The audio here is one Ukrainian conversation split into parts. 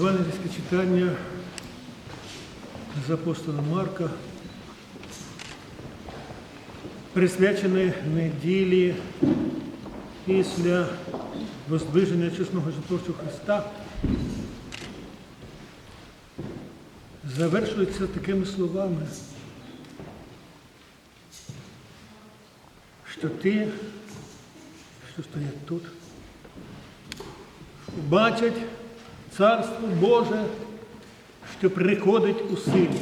Євангельське читання з апостола Марка, присвячене неділі після воздвиження чесного житовчого Христа, завершується такими словами, що ті, що стоять тут, бачать Царство Боже, що приходить у силі.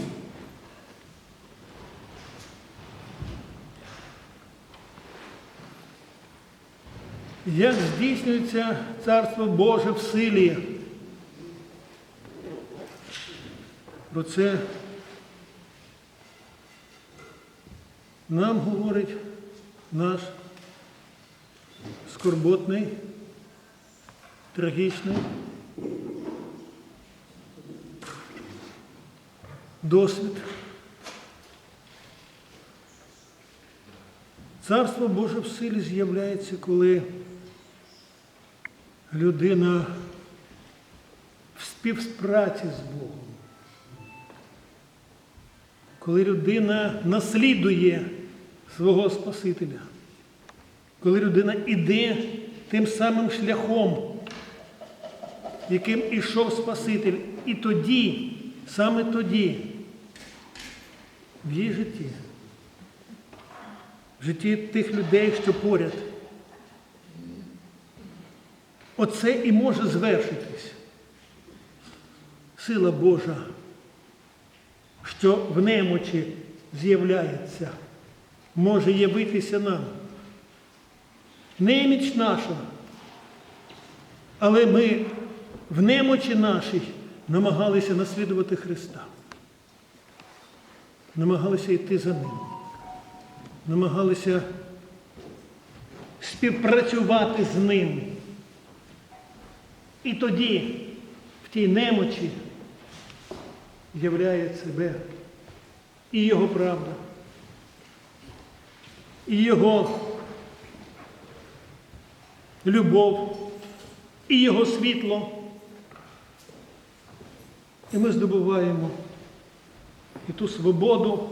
Як здійснюється Царство Боже в силі? Про це нам говорить наш скорботний, трагічний досвід. Царство Боже в силі з'являється, коли людина в співпраці з Богом. Коли людина наслідує свого Спасителя, коли людина іде тим самим шляхом, яким ішов Спаситель, і тоді, саме тоді, в її житті, в житті тих людей, що поряд, оце і може звершитись. Сила Божа, що в немочі з'являється, може явитися нам. Неміч наша, але ми в немочі нашій намагалися наслідувати Христа, намагалися йти за Ним, намагалися співпрацювати з Ним. І тоді, в тій немочі, являє себе і Його правда, і Його любов, і Його світло. І ми здобуваємо і ту свободу,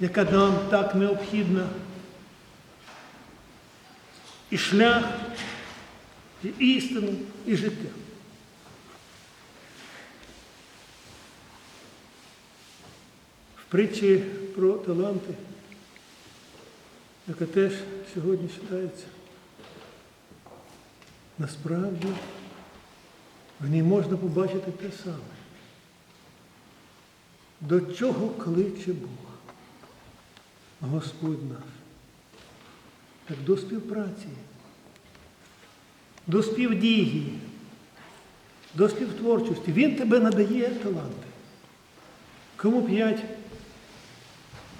яка нам так необхідна, і шлях, і істину, і життя. В притчі про таланти, яка теж сьогодні читається, насправді в ній можна побачити те саме. До чого кличе Бог, Господь наш? Так до співпраці, до співдії, до співтворчості. Він тебе надає таланти. Кому п'ять,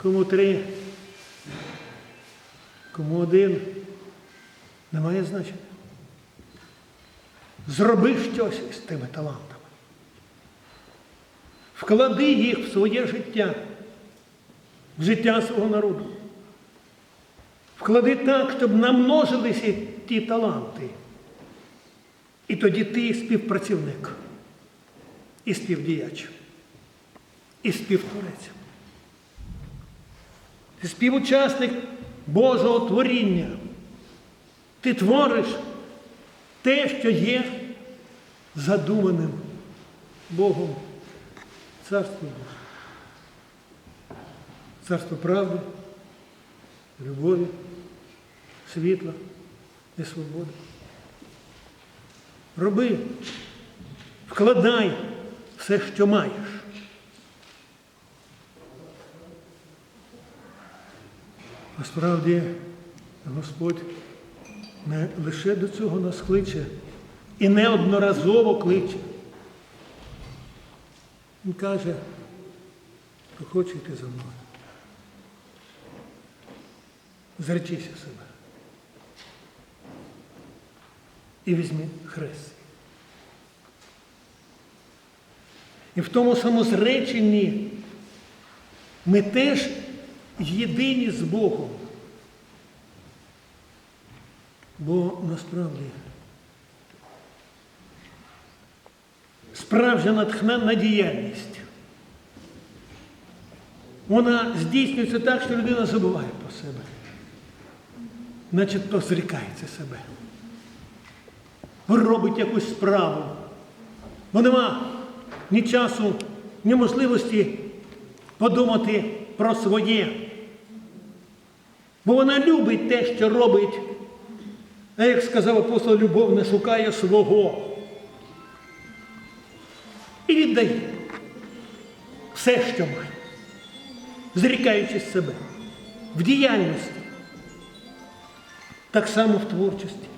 кому три, кому один. Немає значення. Зроби щось з тими талантами. Вклади їх в своє життя, в життя свого народу. Вклади так, щоб намножилися ті таланти. І тоді ти співпрацівник, і співдіяч, і співтворець. Ти співучасник Божого творіння. Ти твориш те, що є задуманим Богом Царство Боже. Царство правди, любові, світла і свободи. Роби, вкладай все, що маєш. Насправді Господь не лише до цього нас кличе і неодноразово кличе. Він каже, хто хоче йти за мною. Зречися себе. І візьми хрест. І в тому самозреченні ми теж єдині з Богом. Бо насправді справжня натхненна діяльність. Вона здійснюється так, що людина забуває про себе. Начебто зрікається себе. Робить якусь справу. Бо нема ні часу, ні можливості подумати про своє. Бо вона любить те, що робить. А як сказав апостол, любов не шукає свого. Віддає все, що має, зрікаючись себе в діяльності, так само в творчості.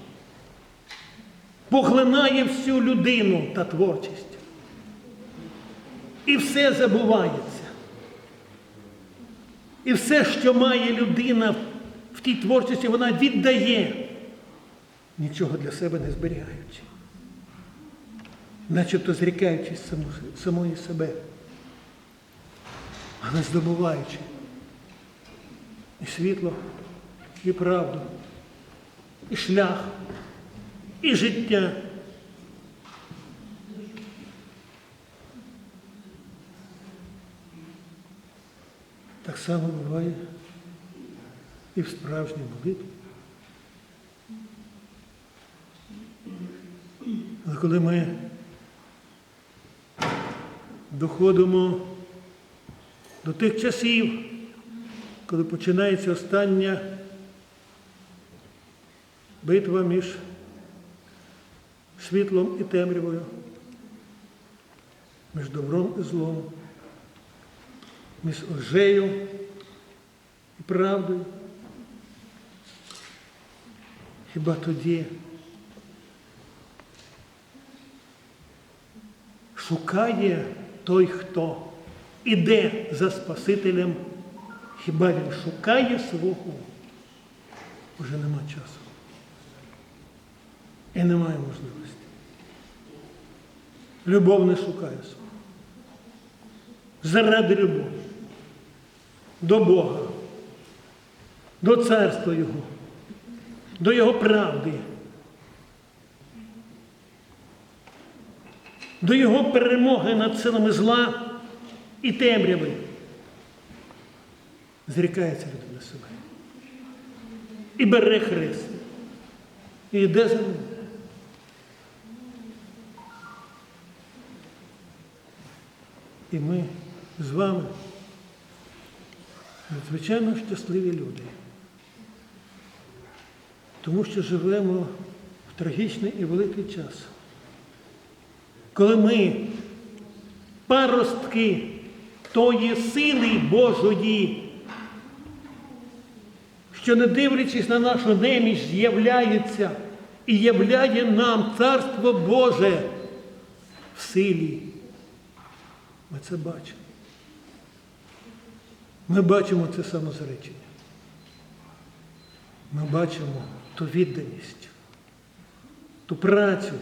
Поглинає всю людину та творчість. І все забувається. І все, що має людина в тій творчості, вона віддає, нічого для себе не зберігаючи, начебто зрікаючись самої себе, а не здобуваючи і світло, і правду, і шлях, і життя. Так само буває і в справжній молитві. Але коли ми доходимо до тих часів, коли починається остання битва між світлом і темрявою, між добром і злом, між лжею і правдою. Хіба тоді шукає той, хто іде за Спасителем, хіба він шукає свого? Уже нема часу. І немає можливості. Любов не шукає свого. Заради любові до Бога, до царства Його, до Його правди, до Його перемоги над силами зла і темряви. Зрікається людина себе. І бере хрест. І йде за ним. І ми з вами надзвичайно щасливі люди. Тому що живемо в трагічний і великий час. Коли ми паростки тої сили Божої, що не дивлячись на нашу неміч, з'являється і являє нам Царство Боже в силі. Ми це бачимо. Ми бачимо це самозречення. Ми бачимо ту відданість, ту працю,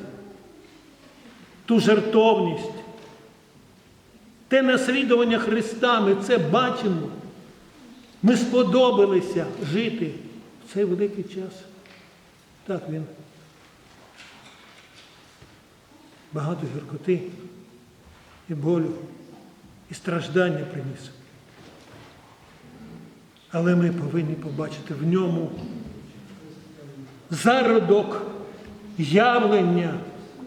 ту жертовність, те наслідування Христа. Ми це бачимо. Ми сподобалися жити в цей великий час. Так він. Багато гіркоти і болю, і страждання приніс. Але ми повинні побачити в ньому зародок явлення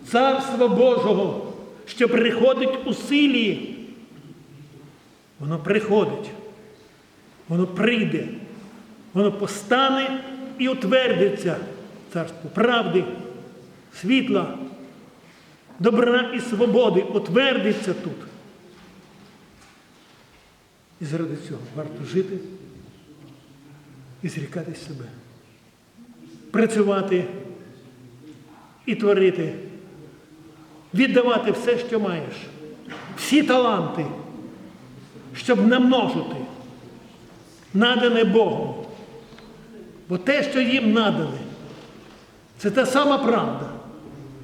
Царства Божого, що приходить у силі. Воно приходить, воно прийде, воно постане і утвердиться царство правди, світла, добра і свободи утвердиться тут. І заради цього варто жити і зрікати себе, працювати і творити, віддавати все, що маєш, всі таланти, щоб намножити, надане Богом. Бо те, що їм надане, це та сама правда,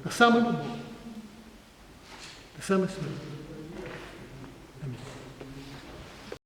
та сама любов, та саме світло.